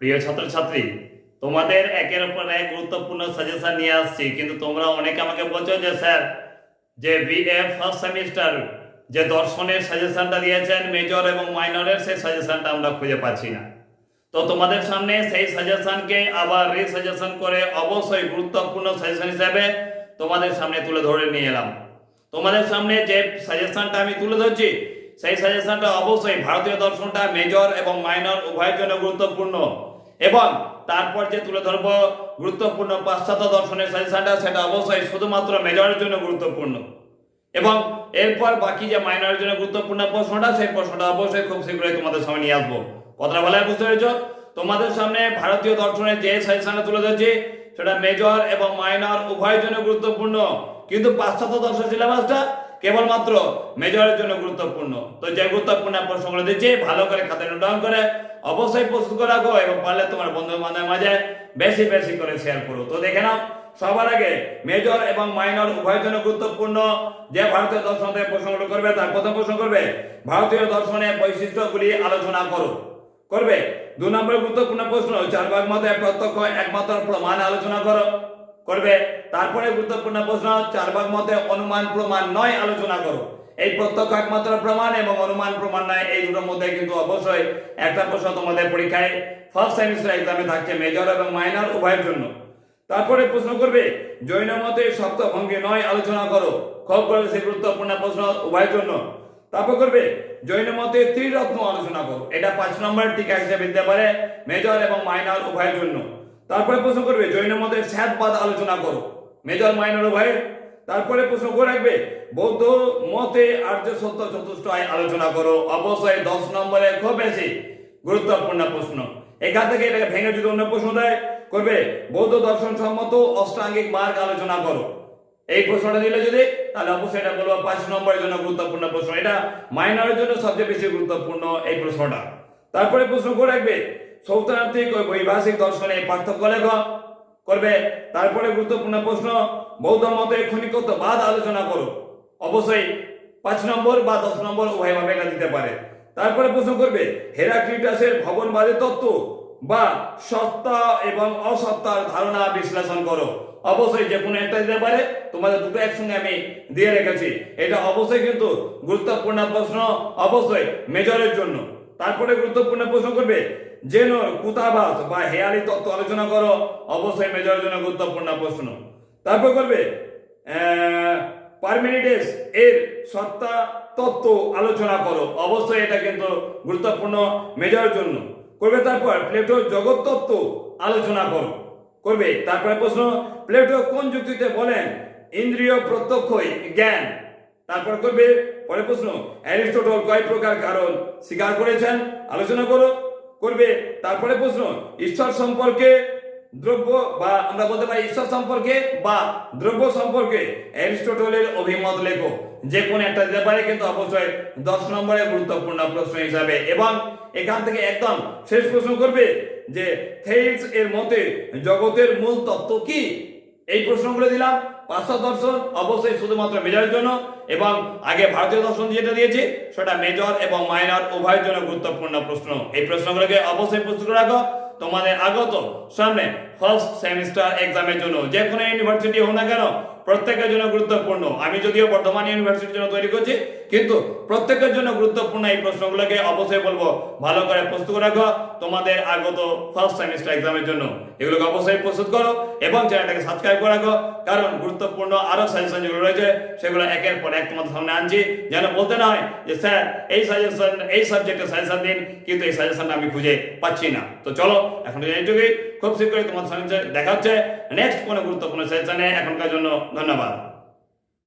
প্রিয় ছাত্রছাত্রী, তোমাদের একের উপর এক গুরুত্বপূর্ণ সাজেশন নিয়ে আসছি, কিন্তু তোমরা অনেকে আমাকে বলছো যে, স্যার, যে বিএ ফার্স্ট সেমিস্টার যে দর্শনের সাজেশনটা দিয়েছেন মেজর এবং মাইনরের সেই সাজেশনটা আমরা খুঁজে পাচ্ছি না। তো তোমাদের সামনে সেই সাজেশনকে আবার রিসাজেশন করে অবশ্যই গুরুত্বপূর্ণ সাজেশন হিসাবে তোমাদের সামনে তুলে ধরে নিয়ে এলাম। তোমাদের সামনে যে সাজেশনটা আমি তুলে ধরছি সেই সাজেশনটা অবশ্যই ভারতীয় দর্শনটা মেজর এবং মাইনর উভয়ের জন্য গুরুত্বপূর্ণ। এবং তারপর যে তুলে ধরবো গুরুত্বপূর্ণ পাশ্চাত্য দর্শনের সাজেশনটা, সেটা অবশ্যই শুধুমাত্র মেজরের জন্য গুরুত্বপূর্ণ। এবং এরপর বাকি যে মাইনরের জন্য গুরুত্বপূর্ণ প্রশ্নটা, সেই প্রশ্নটা অবশ্যই খুব শীঘ্রই তোমাদের সামনে নিয়ে আসব। কথাটা ভালো বুঝতে পেরেছ? তোমাদের সামনে ভারতীয় দর্শনের যে সাজেশনটা তুলে ধরছি, সেটা মেজর এবং মাইনর উভয়ের জন্য গুরুত্বপূর্ণ। কিন্তু পাশ্চাত্য দর্শন সিলেবাসটা কেবলমাত্র মেজরের জন্য গুরুত্বপূর্ণ। তো যে গুরুত্বপূর্ণ প্রশ্নগুলো দিচ্ছি ভালো করে খাতা নোট করে অবশ্যই প্রস্তুত করে রাখো এবং পারলে তোমার বন্ধু বান্ধবের মাঝে বেশি বেশি করে শেয়ার করো। তো দেখে নাও, সবার আগে মেজর এবং মাইনর উভয়ের জন্য গুরুত্বপূর্ণ যে ভারতীয় দর্শন থেকে প্রশ্নগুলো করবে, তার প্রথম প্রশ্ন করবে, ভারতীয় দর্শনের বৈশিষ্ট্যগুলি আলোচনা করো। করবে। দু নম্বর গুরুত্বপূর্ণ প্রশ্ন চার ভাগ মতে প্রত্যক্ষ, একমাত্র প্রমাণ আলোচনা করো। করবে। তারপরে গুরুত্বপূর্ণ প্রশ্ন, চার ভাগ মতে অনুমান প্রমাণ নয়, আলোচনা করো। এই প্রত্যক্ষ একমাত্র প্রমাণ এবং অনুমান প্রমাণ নয়, এই দুটোর মধ্যে কিন্তু অবশ্যই একটা প্রশ্ন তোমাদের পরীক্ষায় ফার্স্ট সেমিস্টার এক্সামে থাকছে মেজর এবং মাইনর উভয়ের জন্য। তারপরে প্রশ্ন করবে, জৈন মতে সপ্তভঙ্গি নয়, আলোচনা করো। খুব করে সেই গুরুত্বপূর্ণ প্রশ্ন উভয়ের জন্য। তারপর করবে, জৈন মতে ত্রিরত্ন আলোচনা করো। এটা পাঁচ নম্বর টিকা হিসেবে দিতে পারে মেজর এবং মাইনর উভয়ের জন্য। তারপরে প্রশ্ন করবে, জৈন মতে স্যাদবাদ আলোচনা করো। মেজর মাইনর উভয়ের তারপরে প্রশ্ন করে রাখবে, বৌদ্ধ মতে আর্য সত্য চতুষ্টয় আলোচনা করো। অবশ্যই দশ নম্বরে খুব বেশি গুরুত্বপূর্ণ প্রশ্ন। এখান থেকে এটাকে ভেঙে যদি অন্য প্রশ্ন দেয়, করবে, বৌদ্ধ দর্শন সম্মত অষ্টাঙ্গিক মার্গ আলোচনা করো। এই প্রশ্নটা দিলে যদি, তাহলে অবশ্যই এটা বলব পাঁচ নম্বরের জন্য গুরুত্বপূর্ণ প্রশ্ন। এটা মাইনরের জন্য সবচেয়ে বেশি গুরুত্বপূর্ণ এই প্রশ্নটা। তারপরে প্রশ্ন করে রাখবে সৌতান্ত্রিক ও বৈভাষিক দর্শনে পার্থক্য লেখ। করবে। তারপরে গুরুত্বপূর্ণ প্রশ্ন, বৌদ্ধ মতে বাদ আলোচনা করো। অবশ্যই পাঁচ নম্বর বা দশ নম্বর উভয়ভাবে এটা দিতে পারে। তারপরে প্রশ্ন করবে, হেরাক্লিটাসের ভবনবাদী তত্ত্ব বা সত্তা এবং অসত্তার ধারণা বিশ্লেষণ করো। অবশ্যই যে কোনো একটা দিতে পারে। তোমাদের দুটো একসঙ্গে আমি দিয়ে রেখেছি। এটা অবশ্যই কিন্তু গুরুত্বপূর্ণ প্রশ্ন, অবশ্যই মেজরের জন্য। তারপরে গুরুত্বপূর্ণ প্রশ্ন করবে, যেন কুতাবাস বা হেয়ালি তত্ত্ব আলোচনা করো। অবশ্যই মেজরের জন্য গুরুত্বপূর্ণ প্রশ্ন। তারপর করবে পারমিনিডেস এর সত্তা তত্ত্ব আলোচনা করো। অবশ্যই এটা কিন্তু গুরুত্বপূর্ণ মেজরের জন্য। করবে তারপর প্লেটো জগৎ তত্ত্ব আলোচনা করো। করবে, তারপরে প্রশ্ন, প্লেটো কোন যুক্তিতে বলেন, ইন্দ্রিয় প্রত্যক্ষই জ্ঞান? তারপর করবে পরে প্রশ্ন, অ্যারিস্টোটল কয় প্রকার কারণ? স্বীকার করেছেন? আলোচনা করো। করবে তারপরে প্রশ্ন, ঈশ্বর সম্পর্কে দ্রব্য বা, আমরা বলতে পারি ঈশ্বর সম্পর্কে বা দ্রব্য সম্পর্কে অ্যারিস্টোটলের অভিমত লেখো। যে কোন একটা দিতে পারে, কিন্তু অবশ্যই দশ নম্বরের গুরুত্বপূর্ণ প্রশ্ন হিসাবে। এবং এখান থেকে একদম শেষ প্রশ্ন করবে যে, থেইলস এর মতে জগতের মূল তত্ত্ব কি? এই প্রশ্নগুলো দিলাম পাশ্চাত্য দর্শন অবশ্যই শুধুমাত্র মেজরের জন্য এবং আগে ভারতীয় দর্শন যেটা দিয়েছি, সেটা মেজর এবং মাইনর উভয়ের জন্য গুরুত্বপূর্ণ প্রশ্ন। এই প্রশ্নগুলোকে অবশ্যই প্রস্তুত রাখো। তোমাদের আগত সামনে ফার্স্ট সেমিস্টার এক্সামের জন্য। যে কোনো ইউনিভার্সিটি হোক না কেন, প্রত্যেকের জন্য গুরুত্বপূর্ণ। আমি যদিও বর্ধমান ইউনিভার্সিটির জন্য তৈরি করছি, কিন্তু প্রত্যেকের জন্য গুরুত্বপূর্ণ এই প্রশ্নগুলোকে অবশ্যই বলব। ভালো করে প্রস্তুত রাখো তোমাদের আগত ফার্স্ট সেমিস্টার এক্সামের জন্য। এগুলোকে অবশ্যই প্রস্তুত করো এবং চ্যানেলটাকে সাবস্ক্রাইব করে রাখো, কারণ গুরুত্বপূর্ণ আরও সাজেশন যেগুলো রয়েছে, সেগুলো একের পর এক তোমাদের সামনে আনছি। যেন বলতে না হয় যে, স্যার, এই সাজেশন এই সাবজেক্টের সাজেশন দিন, কিন্তু এই সাজেশনটা আমি খুঁজে পাচ্ছি না। তো চলো, এখন এইটুকুই খুব শীঘ্রই তোমাদের দেখা হচ্ছে নেক্সট কোনো গুরুত্বপূর্ণ সেশনে এখনকার জন্য ধন্যবাদ।